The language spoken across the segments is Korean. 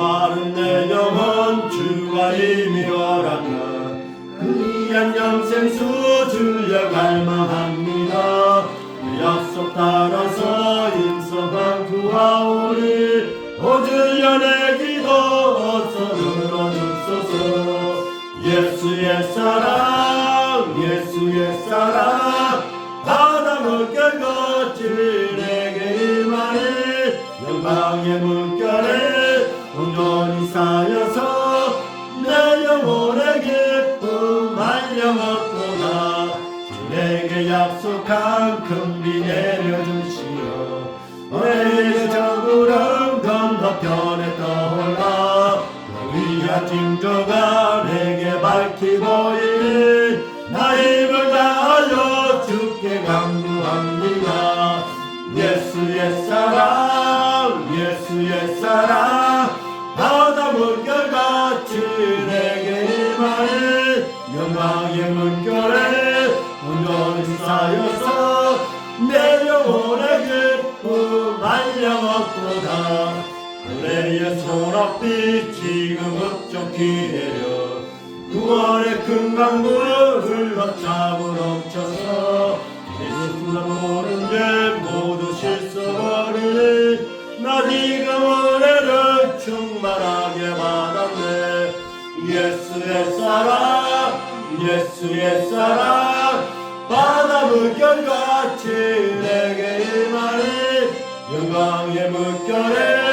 마른 내 영혼 주가 이미 허락하 그 귀한 영생 수 주려 갈망합니다. 그 약속 따라서 임성한 구하오니 오주여 내 기도 어서 들어주소서. 예수의 사랑 예수의 사랑 바다 물결 같이 내게 임하니 영광의 물결에 쌓여서 내 영혼의 기쁨 말려먹도다 주 내게 약속한 큰비 내려주시오. 내 저구름 건너편에 떠올라 위한 징조가 소락빛 지금 흡족히 내려. 구원의 큰 강물 흘러차고 넘쳐서 예수나 모른 죄 모두 씻어버리니 나 지금 은혜를 충만하게 받았네. 예수의 사랑 예수의 사랑. 바다 물결같이 내게 임하니 영광의 물결에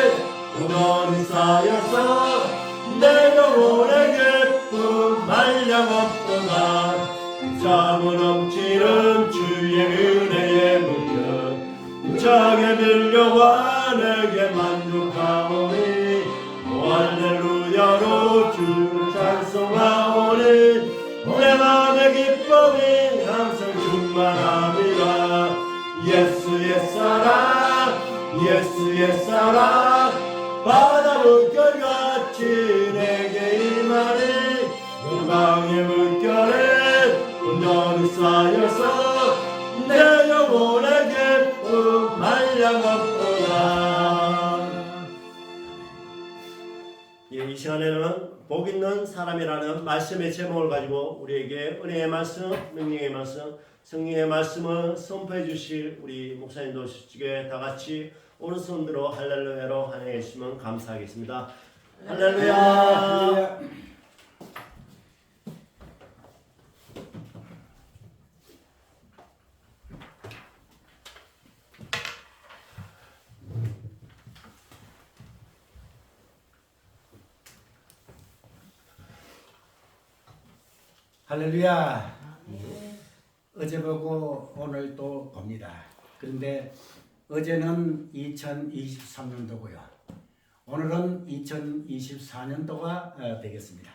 온전히 쌓여서 내 영혼의 기쁨 말려먹도다 잠은 넘치는 주의 은혜의 물결. 우창에 밀려와 내게 만족하오니 오 할렐루야로 주를 찬송하오니 내 맘의 기쁨이 항상 충만합니다. 예수의 사랑 예수의 사랑 물결같이 내게 임하니 영광의 물결에 온전히 쌓여서 내 영혼의 기쁨 말려먹도다 예, 이 시간에는 복 있는 사람이라는 말씀의 제목을 가지고 우리에게 은혜의 말씀, 능력의 말씀, 성령의 말씀을 선포해 주실 우리 목사님도 시중에 다 같이 오른손 들어 할렐루야로 환영해 주시면 감사하겠습니다. 할렐루야. 할렐루야. 어제 보고 오늘 또 봅니다. 그런데 어제는 2023년도고요. 오늘은 2024년도가 어, 되겠습니다.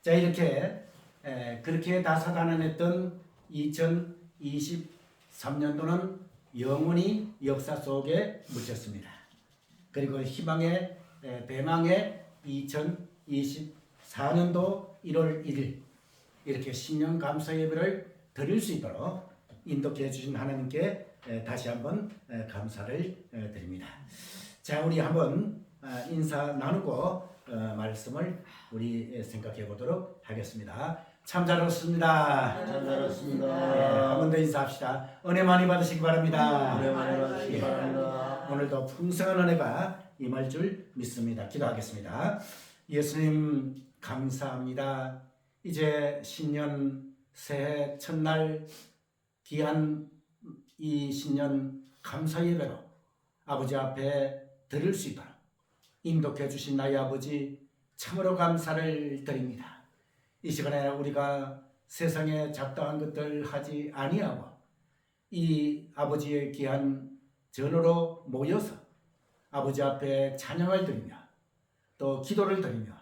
자 이렇게 에, 그렇게 다사다난했던 2023년도는 영원히 역사 속에 묻혔습니다. 그리고 희망의 에, 대망의 2024년도 1월 1일 이렇게 신년 감사 예배를 드릴 수 있도록 인도해 주신 하나님께 에, 다시 한번 에, 감사를 에, 드립니다. 자, 우리 한번 아, 인사 나누고 어, 말씀을 우리 생각해 보도록 하겠습니다. 참 잘했습니다. 잘 예, 들었습니다. 한번 더 인사합시다. 은혜 많이 받으시기 바랍니다. 은혜 많이 받으시기 예. 바랍니다. 오늘도 풍성한 은혜가 임할 줄 믿습니다. 기도하겠습니다. 예수님 감사합니다. 이제 신년 새해 첫날 귀한 이 신년 감사 예배로 아버지 앞에 드릴 수 있도록 인도해 주신 나의 아버지 참으로 감사를 드립니다. 이 시간에 우리가 세상에 잡다한 것들 하지 아니하고 이 아버지의 귀한 전으로 모여서 아버지 앞에 찬양을 드리며 또 기도를 드리며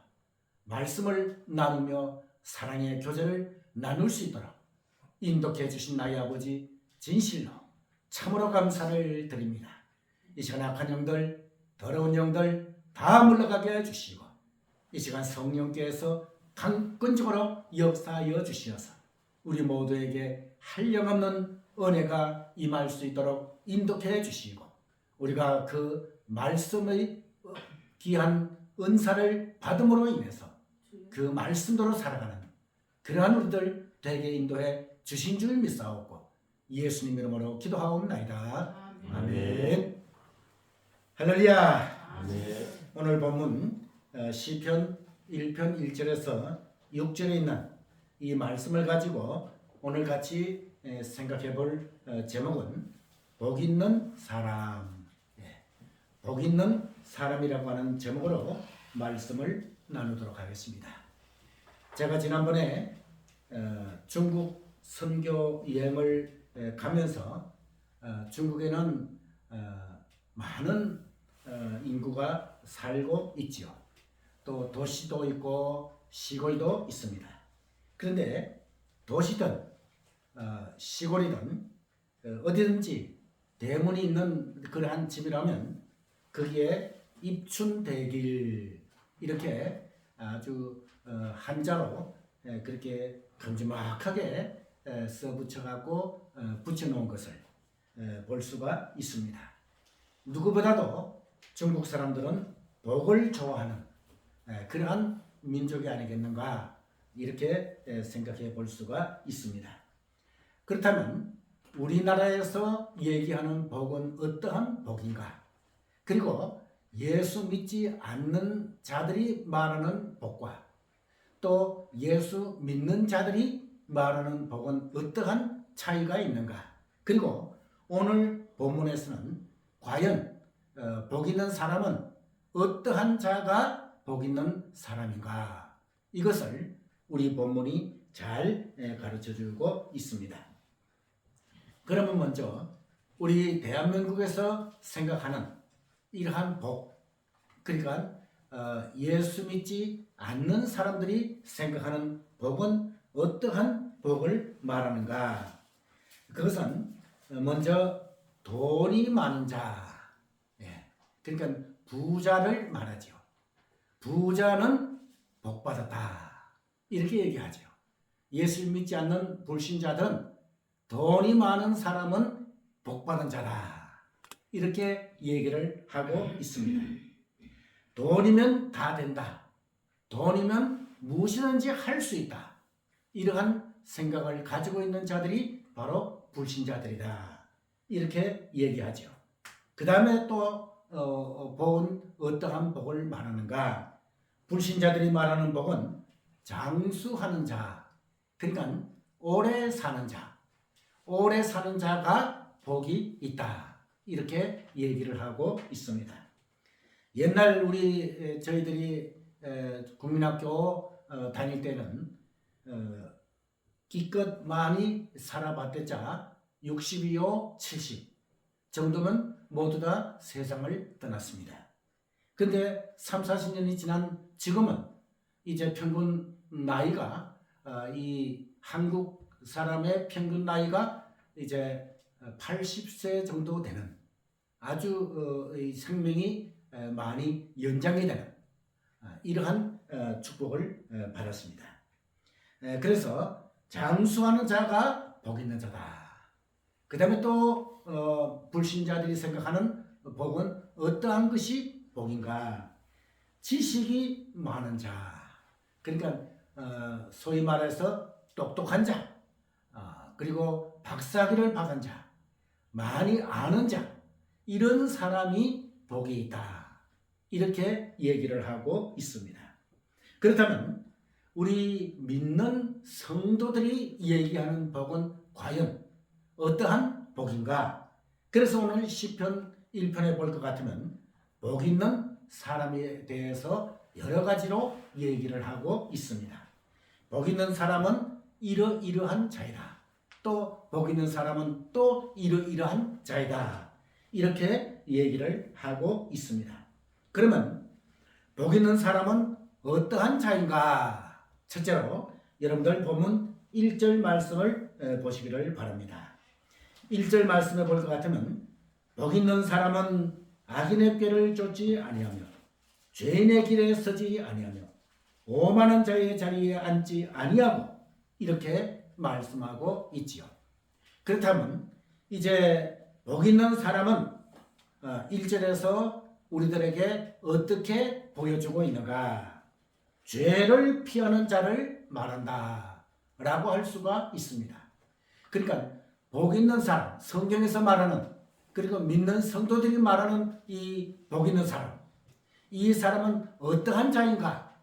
말씀을 나누며 사랑의 교제를 나눌 수 있도록 인도해 주신 나의 아버지 진실로 참으로 감사를 드립니다. 이 시간 악한 영들 더러운 영들 다 물러가게 해주시고 이 시간 성령께서 강건적으로 역사하여 주시어서 우리 모두에게 한량없는 은혜가 임할 수 있도록 인도해 주시고 우리가 그 말씀의 귀한 은사를 받음으로 인해서 그 말씀대로 살아가는 그러한 우리들 되게 인도해 주신 줄 믿사옵고 예수님 이름으로 기도하옵나이다. 아멘. 할렐루야. 아멘. 오늘 본문 어, 시편 1편 1절에서 6절에 있는 이 말씀을 가지고 오늘 같이 에, 생각해 볼 어, 제목은 복 있는 사람. 예. 복 있는 사람이라고 하는 제목으로 말씀을 나누도록 하겠습니다. 제가 지난번에 어, 중국 선교 여행을 에, 가면서 어, 중국에는 어, 많은 어, 인구가 살고 있지요. 또 도시도 있고 시골도 있습니다. 그런데 도시든 어, 시골이든 어, 어디든지 대문이 있는 그러한 집이라면 거기에 입춘대길 이렇게 아주 어, 한자로 에, 그렇게 큼지막하게 에, 써붙여갖고 어, 붙여놓은 것을 에, 볼 수가 있습니다. 누구보다도 중국 사람들은 복을 좋아하는 에, 그러한 민족이 아니겠는가 이렇게 에, 생각해 볼 수가 있습니다. 그렇다면 우리나라에서 얘기하는 복은 어떠한 복인가? 그리고 예수 믿지 않는 자들이 말하는 복과 또 예수 믿는 자들이 말하는 복은 어떠한 차이가 있는가? 그리고 오늘 본문에서는 과연 어, 복 있는 사람은 어떠한 자가 복 있는 사람인가? 이것을 우리 본문이 잘 에, 가르쳐 주고 있습니다. 그러면 먼저 우리 대한민국에서 생각하는 이러한 복, 그러니까 어, 예수 믿지 않는 사람들이 생각하는 복은 어떠한 복을 말하는가? 그것은 먼저 돈이 많은 자, 예, 그러니까 부자를 말하죠. 부자는 복 받았다 이렇게 얘기하죠. 예수 믿지 않는 불신자들은 돈이 많은 사람은 복 받은 자다. 이렇게 얘기를 하고 있습니다. 돈이면 다 된다. 돈이면 무엇이든지 할 수 있다. 이러한 생각을 가지고 있는 자들이 바로 불신자들이다. 이렇게 얘기하죠. 그 다음에 또 어, 어, 복은 어떠한 복을 말하는가? 불신자들이 말하는 복은 장수하는 자, 그러니까 오래 사는 자, 오래 사는 자가 복이 있다. 이렇게 얘기를 하고 있습니다. 옛날 우리 에, 저희들이 에, 국민학교 어, 다닐 때는 어, 기껏 많이 살아봤대자 62요 70 정도면 모두 다 세상을 떠났습니다. 근데 3, 40년이 지난 지금은 이제 평균 나이가 어, 이 한국 사람의 평균 나이가 이제 80세 정도 되는 아주 어, 이 생명이 에, 많이 연장이 되는 아, 이러한 어, 축복을 어, 받았습니다. 에, 그래서 장수하는 자가 복 있는 자다. 그 다음에 또 어, 불신자들이 생각하는 복은 어떠한 것이 복인가? 지식이 많은 자. 그러니까 어, 소위 말해서 똑똑한 자. 아, 그리고 박사기를 받은 자. 많이 아는 자. 이런 사람이 복이 있다. 이렇게 얘기를 하고 있습니다. 그렇다면 우리 믿는 성도들이 얘기하는 복은 과연 어떠한 복인가? 그래서 오늘 시편 1편에 볼 것 같으면 복 있는 사람에 대해서 여러 가지로 얘기를 하고 있습니다. 복 있는 사람은 이러이러한 자이다. 또 복 있는 사람은 또 이러이러한 자이다. 이렇게 얘기를 하고 있습니다. 그러면 복 있는 사람은 어떠한 자인가? 첫째로 여러분들 보면 1절 말씀을 에, 보시기를 바랍니다. 1절 말씀을 볼것 같으면 복 있는 사람은 악인의 꾀를 쫓지 아니하며 죄인의 길에 서지 아니하며 오만한 자의 자리에 앉지 아니하고 이렇게 말씀하고 있지요. 그렇다면 이제 복 있는 사람은 어, 1절에서 우리들에게 어떻게 보여주고 있는가? 죄를 피하는 자를 말한다. 라고 할 수가 있습니다. 그러니까 복 있는 사람, 성경에서 말하는 그리고 믿는 성도들이 말하는 이 복 있는 사람, 이 사람은 어떠한 자인가?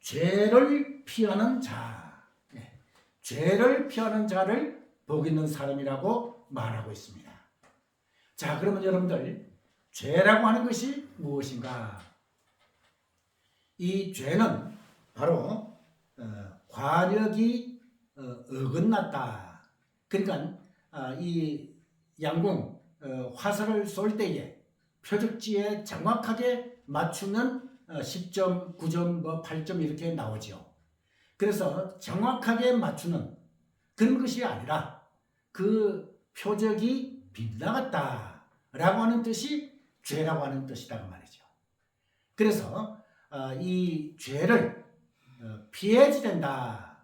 죄를 피하는 자, 네. 죄를 피하는 자를 복 있는 사람이라고 말하고 있습니다. 자, 그러면 여러분들 죄라고 하는 것이 무엇인가? 이 죄는 바로 어, 관역이 어, 어긋났다. 그러니까 아, 이 양궁 어, 화살을 쏠 때에 표적지에 정확하게 맞추면 어, 10점, 9점, 뭐 8점 이렇게 나오죠. 그래서 정확하게 맞추는 그런 것이 아니라 그 표적이 빗나갔다라고 하는 뜻이 죄라고 하는 뜻이다 그 말이죠. 그래서 어, 이 죄를 어, 피해야지 된다.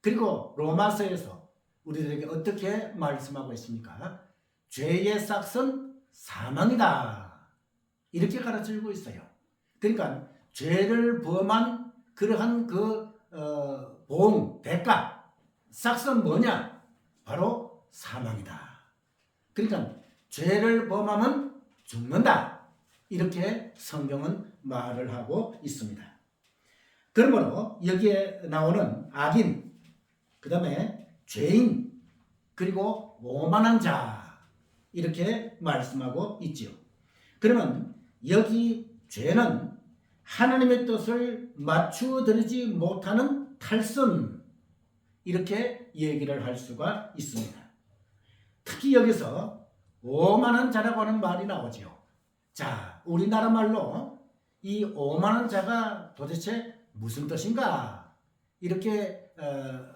그리고 로마서에서 우리들에게 어떻게 말씀하고 있습니까? 죄의 싹은 사망이다. 이렇게 가르쳐주고 있어요. 그러니까 죄를 범한 그러한 그 어, 보험 대가 싹은 뭐냐? 바로 사망이다. 그러니까 죄를 범하면 죽는다. 이렇게 성경은 말을 하고 있습니다. 그러므로 여기에 나오는 악인, 그 다음에 죄인, 그리고 오만한 자 이렇게 말씀하고 있지요. 그러면 여기 죄는 하나님의 뜻을 맞추어드리지 못하는 탈선 이렇게 얘기를 할 수가 있습니다. 특히 여기서 오만한 자라고 하는 말이 나오지요. 자, 우리나라 말로 이 오만한 자가 도대체 무슨 뜻인가? 이렇게 어,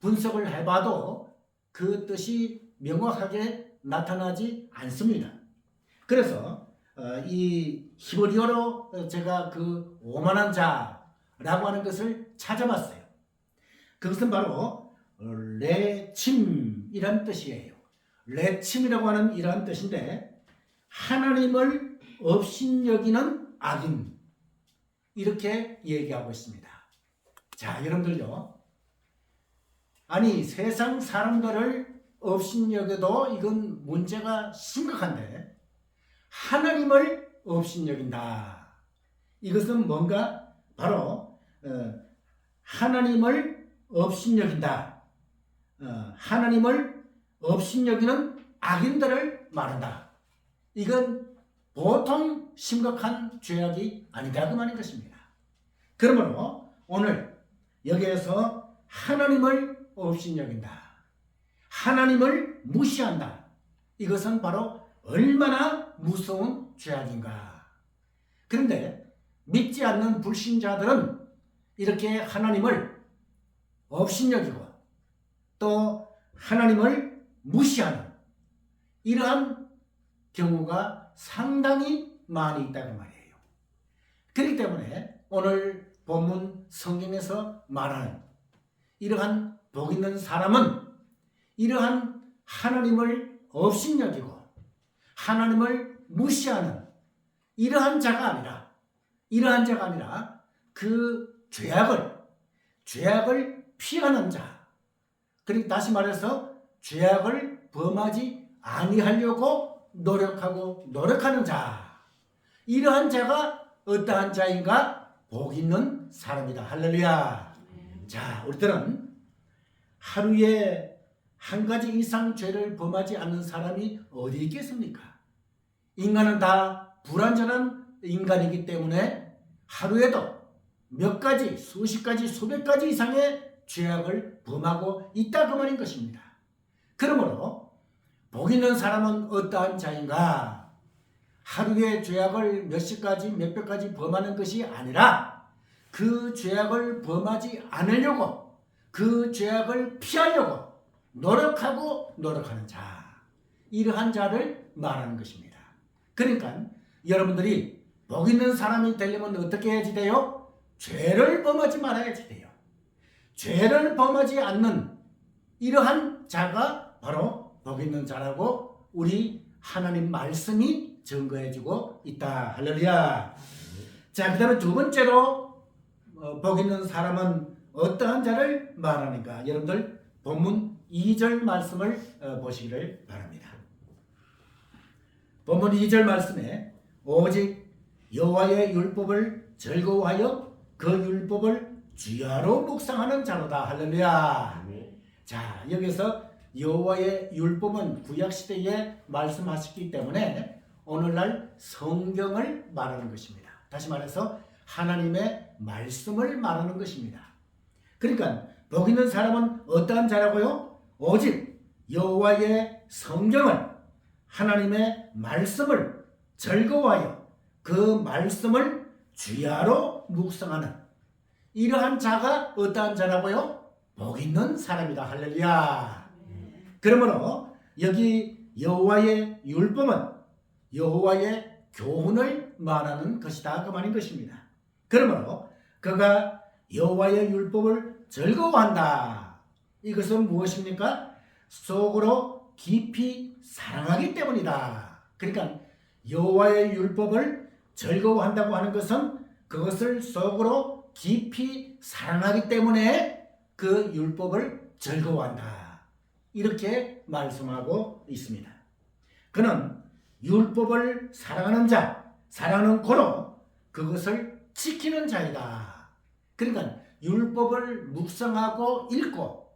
분석을 해봐도 그 뜻이 명확하게 나타나지 않습니다. 그래서 어, 이 히브리어로 제가 그 오만한 자라고 하는 것을 찾아봤어요. 그것은 바로 레침이란 뜻이에요. 레침이라고 하는 이러한 뜻인데 하나님을 업신여기는 악인 이렇게 얘기하고 있습니다. 자, 여러분들요. 아니 세상 사람들을 업신여겨도 이건 문제가 심각한데 하나님을 업신여긴다. 이것은 뭔가 바로 어, 하나님을 업신여긴다. 어, 하나님을 업신여기는 악인들을 말한다. 이건 보통 심각한 죄악이 아니다 그 말인 것입니다. 그러므로 오늘 여기에서 하나님을 업신여긴다. 하나님을 무시한다. 이것은 바로 얼마나 무서운 죄악인가. 그런데 믿지 않는 불신자들은 이렇게 하나님을 업신여기고 또 하나님을 무시하는 이러한 경우가 상당히 많이 있다는 말이에요. 그렇기 때문에 오늘 본문 성경에서 말하는 이러한 복 있는 사람은 이러한 하나님을 업신여기고 하나님을 무시하는 이러한 자가 아니라 이러한 자가 아니라 그 죄악을 죄악을 피하는 자. 그리고 다시 말해서 죄악을 범하지 아니하려고 노력하고 노력하는 자. 이러한 자가 어떠한 자인가? 복 있는 사람이다. 할렐루야. 자, 우리들은 하루에 한 가지 이상 죄를 범하지 않는 사람이 어디 있겠습니까? 인간은 다 불완전한 인간이기 때문에 하루에도 몇 가지, 수십 가지, 수백 가지 이상의 죄악을 범하고 있다 그 말인 것입니다. 그러므로 복 있는 사람은 어떠한 자인가? 하루에 죄악을 몇십 가지, 몇백 가지 범하는 것이 아니라 그 죄악을 범하지 않으려고 그 죄악을 피하려고 노력하고 노력하는 자. 이러한 자를 말하는 것입니다. 그러니까 여러분들이 복 있는 사람이 되려면 어떻게 해야지 돼요? 죄를 범하지 말아야지 돼요. 죄를 범하지 않는 이러한 자가 바로 복 있는 자라고 우리 하나님 말씀이 증거해주고 있다. 할렐루야. 자, 그 다음에 두 번째로 어, 복 있는 사람은 어떠한 자를 말하는가? 여러분들 본문 2절 말씀을 어, 보시기를 바랍니다. 본문 2절 말씀에 오직 여호와의 율법을 즐거워하여 그 율법을 주야로 묵상하는 자로다. 할렐루야. 자, 여기서 여호와의 율법은 구약 시대에 말씀하셨기 때문에 오늘날 성경을 말하는 것입니다. 다시 말해서 하나님의 말씀을 말하는 것입니다. 그러니까 복 있는 사람은 어떠한 자라고요? 오직 여호와의 성경을 하나님의 말씀을 즐거워하여 그 말씀을 주야로 묵상하는 이러한 자가 어떠한 자라고요? 복 있는 사람이다. 할렐루야. 그러므로 여기 여호와의 율법은 여호와의 교훈을 말하는 것이다 그 말인 것입니다. 그러므로 그가 여호와의 율법을 즐거워한다. 이것은 무엇입니까? 속으로 깊이 사랑하기 때문이다. 그러니까 여호와의 율법을 즐거워한다고 하는 것은 그것을 속으로 깊이 사랑하기 때문에 그 율법을 즐거워한다. 이렇게 말씀하고 있습니다. 그는 율법을 사랑하는 자, 사랑하는 고로 그것을 지키는 자이다. 그러니까 율법을 묵상하고 읽고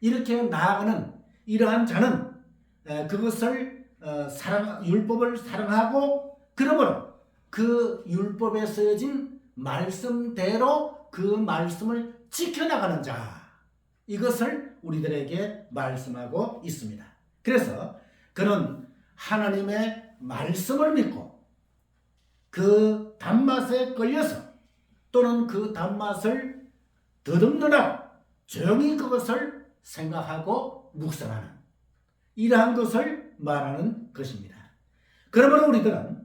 이렇게 나아가는 이러한 자는 에, 그것을 어, 사랑 율법을 사랑하고 그러므로 그 율법에 쓰여진 말씀대로 그 말씀을 지켜나가는 자 이것을 우리들에게 말씀하고 있습니다. 그래서 그는 하나님의 말씀을 믿고 그 단맛에 끌려서 또는 그 단맛을 더듬느라 조용히 그것을 생각하고 묵상하는 이러한 것을 말하는 것입니다. 그러므로 우리들은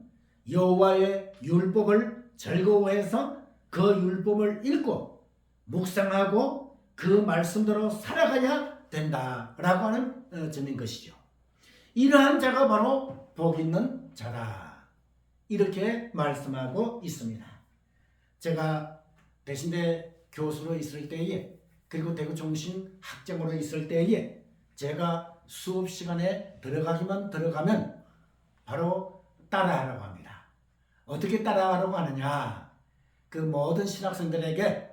여호와의 율법을 즐거워해서 그 율법을 읽고 묵상하고 그 말씀대로 살아가야 된다라고 하는 어, 점인 것이죠. 이러한 자가 바로 복 있는 자다. 이렇게 말씀하고 있습니다. 제가 대신대 교수로 있을 때에 그리고 대구 종신 학장으로 있을 때에 제가 수업 시간에 들어가기만 들어가면 바로 따라하라고 합니다. 어떻게 따라하라고 하느냐? 그 모든 신학생들에게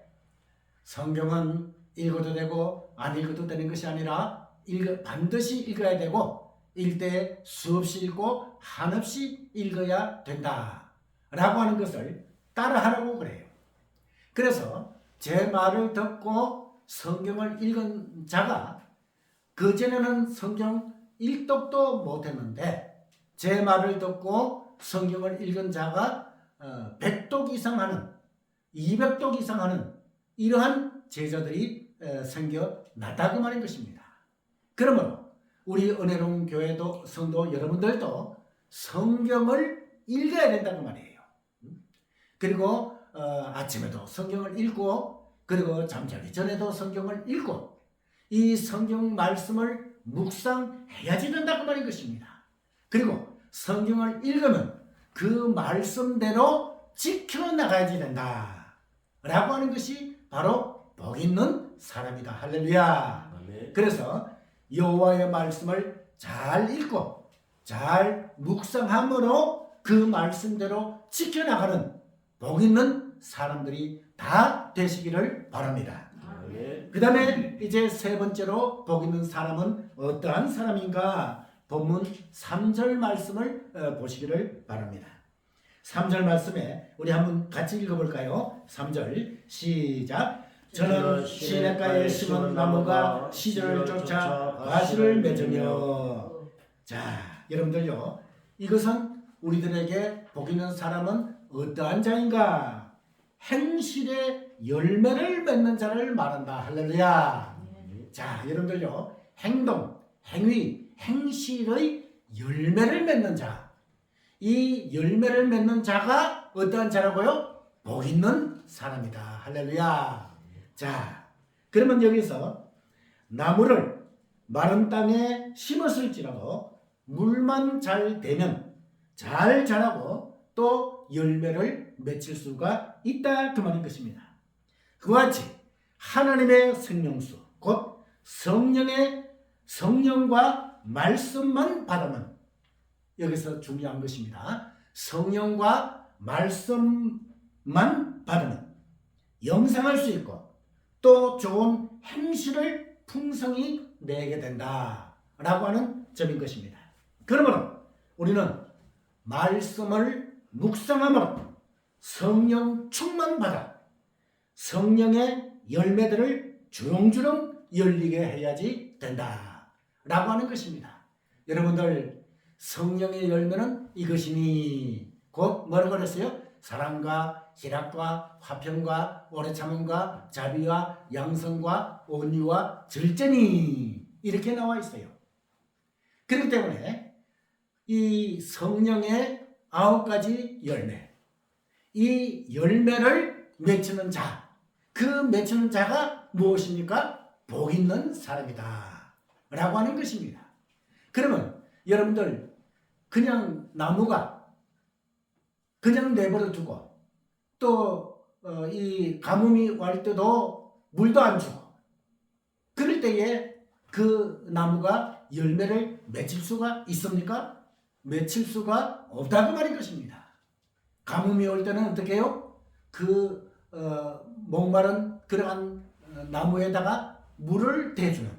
성경은 읽어도 되고 안 읽어도 되는 것이 아니라 읽어, 반드시 읽어야 되고 일대 수없이 읽고 한없이 읽어야 된다. 라고 하는 것을 따라하라고 그래요. 그래서 제 말을 듣고 성경을 읽은 자가 그전에는 성경 일독도 못했는데 제 말을 듣고 성경을 읽은 자가 어, 100독 이상 하는 200독 이상 하는 이러한 제자들이 에, 생겨났다 그 말인 것입니다. 그러므로 우리 은혜로운 교회도 성도 여러분들도 성경을 읽어야 된다는 말이에요. 그리고 어, 아침에도 성경을 읽고 그리고 잠자기 전에도 성경을 읽고 이 성경 말씀을 묵상해야지 된다 그 말인 것입니다. 그리고 성경을 읽으면 그 말씀대로 지켜나가야지 된다. 라고 하는 것이 바로 복 있는 사람이다. 할렐루야. 아멘. 그래서 여호와의 말씀을 잘 읽고 잘 묵상함으로 그 말씀대로 지켜나가는 복 있는 사람들이 다 되시기를 바랍니다. 그 다음에 이제 세 번째로 복 있는 사람은 어떠한 사람인가? 본문 3절 말씀을 어, 보시기를 바랍니다. 3절 말씀에 우리 한번 같이 읽어볼까요? 3절 시작. 저는 시냇가에 심은 나무가 시절을 쫓아 과실을 맺으며. 자 여러분들요 이것은 우리들에게 복 있는 사람은 어떠한 자인가? 행실의 열매를 맺는 자를 말한다. 할렐루야. 자 여러분들요 행동 행위 행실의 열매를 맺는 자이 열매를 맺는 자가 어떠한 자라고요? 복 있는 사람이다. 할렐루야 자 그러면 여기서 나무를 마른 땅에 심었을지라도 물만 잘 되면 잘 자라고 또 열매를 맺힐 수가 있다 그 말인 것입니다. 그와 같이 하나님의 생명수 곧 성령의 성령과 말씀만 받으면 여기서 중요한 것입니다. 성령과 말씀만 받으면 영상할 수 있고 또 좋은 행실을 풍성히 내게 된다 라고 하는 점인 것입니다. 그러므로 우리는 말씀을 묵상함으로 성령 충만 받아 성령의 열매들을 주렁주렁 열리게 해야지 된다 라고 하는 것입니다. 여러분들 성령의 열매는 이것이니 곧 뭐라고 그랬어요? 사랑과 희락과 화평과 오래 참음과 자비와 양성과 온유와 절제니 이렇게 나와 있어요. 그렇기 때문에 이 성령의 아홉 가지 열매, 이 열매를 맺히는 자, 그 맺히는 자가 무엇입니까? 복 있는 사람이다. 라고 하는 것입니다. 그러면 여러분들 그냥 나무가 그냥 내버려 두고 또 이 가뭄이 올 때도 물도 안 주고 그럴 때에 그 나무가 열매를 맺힐 수가 있습니까? 맺힐 수가 없다고 말인 것입니다. 가뭄이 올 때는 어떻게 해요? 그 어, 목마른 그러한 어, 나무에다가 물을 대주는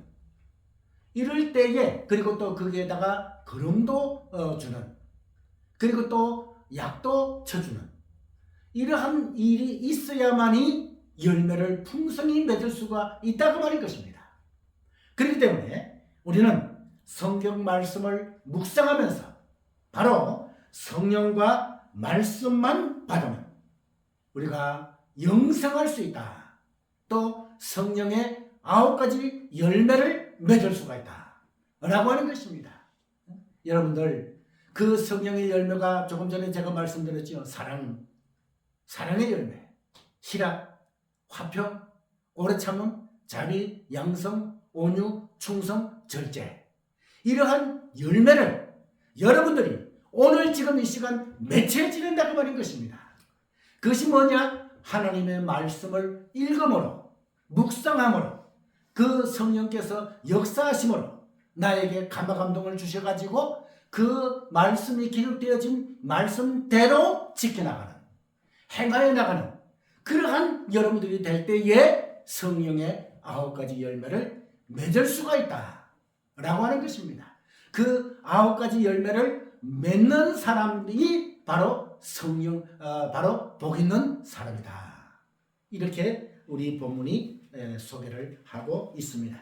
이럴 때에 그리고 또 거기에다가 거름도 어, 주는 그리고 또 약도 쳐주는 이러한 일이 있어야만이 열매를 풍성히 맺을 수가 있다고 말인 것입니다. 그렇기 때문에 우리는 성경 말씀을 묵상하면서 바로 성령과 말씀만 받으면 우리가 영성할 수 있다. 또 성령의 아홉 가지 열매를 맺을 수가 있다. 라고 하는 것입니다. 여러분들 그 성령의 열매가 조금 전에 제가 말씀드렸죠. 사랑, 사랑의 열매, 희락, 화평, 오래 참음, 자비, 양성, 온유, 충성, 절제. 이러한 열매를 여러분들이 오늘 지금 이 시간 맺혀지는다고 말인 것입니다. 그것이 뭐냐? 하나님의 말씀을 읽음으로, 묵상함으로, 그 성령께서 역사하심으로 나에게 감화 감동을 주셔가지고 그 말씀이 기록되어진 말씀대로 지켜나가는, 행하여 나가는 그러한 여러분들이 될 때에 성령의 아홉 가지 열매를 맺을 수가 있다. 라고 하는 것입니다. 그 아홉 가지 열매를 맺는 사람이 바로 성령, 어, 바로 복 있는 사람이다. 이렇게 우리 본문이 에, 소개를 하고 있습니다.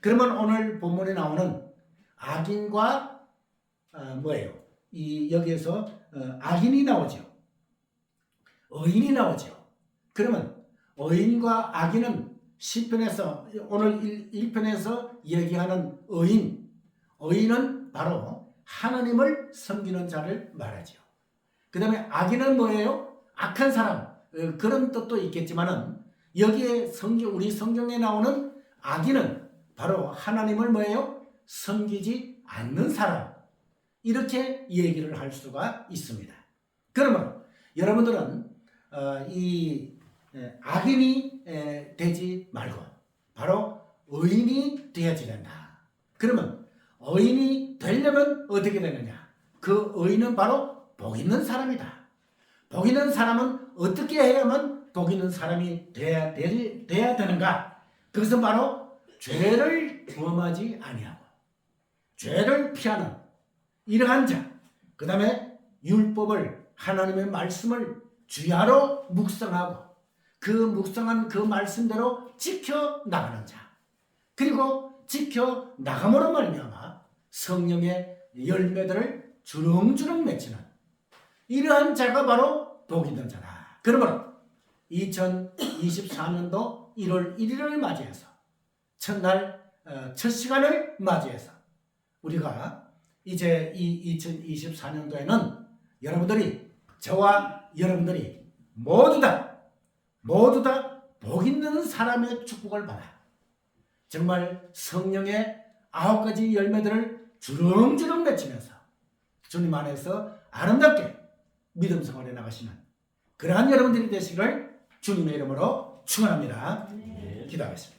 그러면 오늘 본문에 나오는 악인과 어, 뭐예요? 이 여기에서 어, 악인이 나오죠. 의인이 나오죠. 그러면 의인과 악인은 시편에서 오늘 1편에서 얘기하는 의인, 의인은 바로 하나님을 섬기는 자를 말하죠. 그 다음에 악인은 뭐예요? 악한 사람. 어, 그런 뜻도 있겠지만은 여기에 성경, 우리 성경에 나오는 악인은 바로 하나님을 뭐예요? 섬기지 않는 사람. 이렇게 얘기를 할 수가 있습니다. 그러면 여러분들은 어, 이 에, 악인이 에, 되지 말고 바로 의인이 되어야 된다. 그러면 의인이 되려면 어떻게 되느냐? 그 의인은 바로 복 있는 사람이다. 복 있는 사람은 어떻게 해야만 복 있는 사람이 돼야, 될- 돼야 되는가? 그것은 바로 죄를 범하지 아니하고 죄를 피하는 이러한 자. 그 다음에 율법을 하나님의 말씀을 주야로 묵상하고 그 묵상한 그 말씀대로 지켜 나가는 자. 그리고 지켜 나감으로 말미암아 성령의 열매들을 주렁주렁 맺히는 이러한 자가 바로 복 있는 자다. 그러므로 2024년도 1월 1일을 맞이해서 첫날 어, 첫 시간을 맞이해서 우리가 이제 이 2024년도에는 여러분들이 저와 여러분들이 모두 다 모두 다 복 있는 사람의 축복을 받아 정말 성령의 아홉 가지 열매들을 주렁주렁 맺히면서 주님 안에서 아름답게 믿음 생활에 나가시는 그러한 여러분들이 되시기를 주님의 이름으로 축원합니다. 네. 기도하겠습니다.